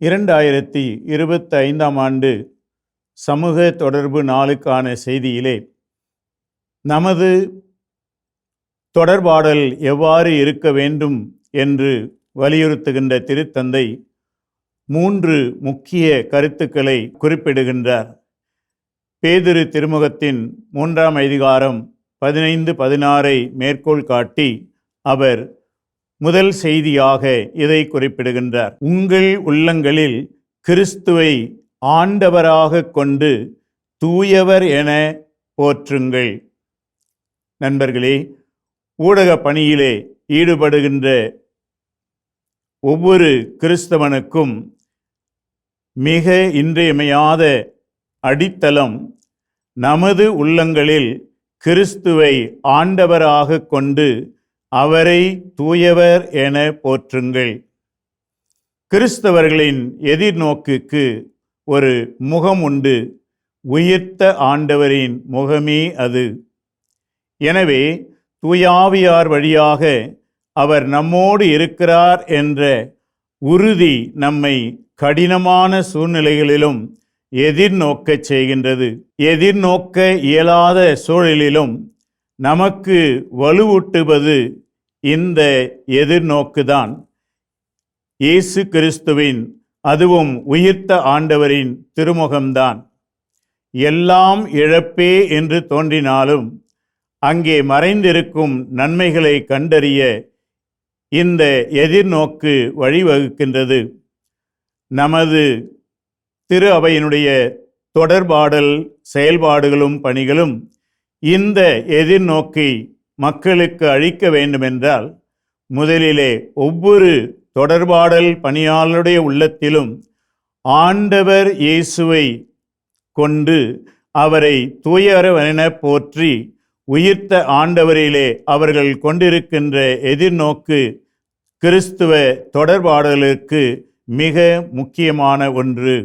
இரண்டாயிரத்தி இருபத்தி ஐந்தாம் ஆண்டு சமூக தொடர்பு நாளுக்கான செய்தியிலே நமது தொடர்பாடல் எவ்வாறு இருக்க வேண்டும் என்று வலியுறுத்துகின்ற திருத்தந்தை மூன்று முக்கிய கருத்துக்களை குறிப்பிடுகின்றார். பேதிரு திருமுகத்தின் மூன்றாம் அதிகாரம் பதினைந்து பதினாறை மேற்கோள் காட்டி அவர் முதல் செய்தியாக இதை குறிப்பிடுகின்றார். உங்கள் உள்ளங்களில் கிறிஸ்துவை ஆண்டவராக கொண்டு தூயவர் என போற்றுங்கள். நண்பர்களே ஊடக பணியிலே ஈடுபடுகின்ற ஒவ்வொரு கிறிஸ்தவனுக்கும் மிக இன்றியமையாத அடித்தளம் நமது உள்ளங்களில் கிறிஸ்துவை ஆண்டவராக கொண்டு அவரை தூயவர் என போற்றுங்கள். கிறிஸ்தவர்களின் எதிர்நோக்குக்கு ஒரு முகம் உண்டு. உயிர்த்த ஆண்டவரின் முகமே அது. எனவே தூயாவியார் வழியாக அவர் நம்மோடு இருக்கிறார் என்ற உறுதி நம்மை கடினமான சூழ்நிலைகளிலும் எதிர்நோக்கச் செய்கின்றது. எதிர்நோக்க இயலாத சூழலிலும் நமக்கு வலுவூட்டுவது இந்த எதிர்நோக்குதான். இயேசு கிறிஸ்துவின் அதுவும் உயிர்த்த ஆண்டவரின் திருமுகம்தான். எல்லாம் இழப்பே என்று தோன்றினாலும் அங்கே மறைந்திருக்கும் நன்மைகளை கண்டறிய இந்த எதிர்நோக்கு வழிவகுக்கின்றது. நமது திரு அவையினுடைய தொடர்பாடல் செயல்பாடுகளும் பணிகளும் இந்த எதிர்நோக்கை மக்களுக்கு அழிக்க வேண்டுமென்றால் முதலிலே ஒவ்வொரு தொடர்பாடல் பணியாளருடைய உள்ளத்திலும் ஆண்டவர் இயேசுவை கொண்டு அவரை தூயரவன போற்றி உயிர்த்த ஆண்டவரிலே அவர்கள் கொண்டிருக்கின்ற எதிர்நோக்கு கிறிஸ்துவ தொடர்பாடலுக்கு மிக முக்கியமான ஒன்று.